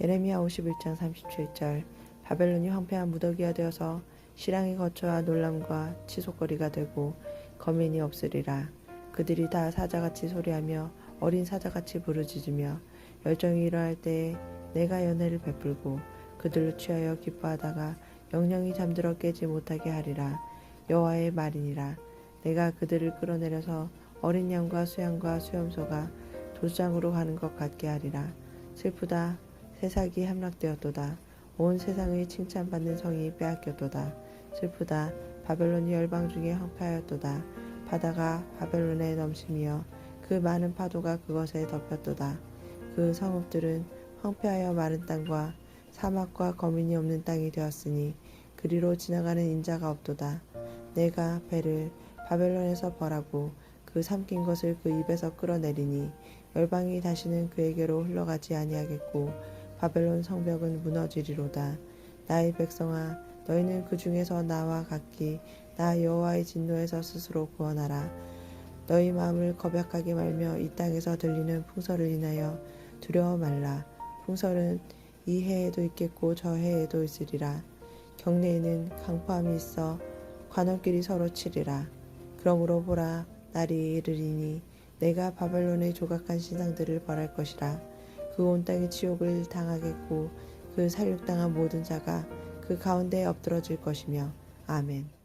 예레미야 51장 37절. 바벨론이 황폐한 무더기가 되어서 실랑이 거처와 놀람과 치솟거리가 되고 거민이 없으리라. 그들이 다 사자같이 소리하며 어린 사자같이 부르짖으며 열정이 일어날 때에 내가 연애를 베풀고 그들로 취하여 기뻐하다가 영영이 잠들어 깨지 못하게 하리라. 여호와의 말이니라. 내가 그들을 끌어내려서 어린 양과 수양과 수염소가 도주장으로 가는 것 같게 하리라. 슬프다 세상이 함락되었도다. 온 세상의 칭찬받는 성이 빼앗겼도다. 슬프다. 바벨론이 열방 중에 황폐하였도다. 바다가 바벨론에 넘심이여 그 많은 파도가 그것에 덮였도다. 그 성읍들은 황폐하여 마른 땅과 사막과 거민이 없는 땅이 되었으니 그리로 지나가는 인자가 없도다. 내가 배를 바벨론에서 벌하고 그 삼킨 것을 그 입에서 끌어내리니 열방이 다시는 그에게로 흘러가지 아니하겠고 바벨론 성벽은 무너지리로다. 나의 백성아 너희는 그 중에서 나와 각기 나 여호와의 진노에서 스스로 구원하라. 너희 마음을 겁약하게 말며 이 땅에서 들리는 풍설을 인하여 두려워 말라. 풍설은 이 해에도 있겠고 저 해에도 있으리라. 경내에는 강포함이 있어 관원끼리 서로 치리라. 그러므로 보라 날이 이르리니 내가 바벨론의 조각한 신상들을 벌할 것이라 그 온 땅이 지옥을 당하겠고 그 살육당한 모든 자가 그 가운데에 엎드러질 것이며. 아멘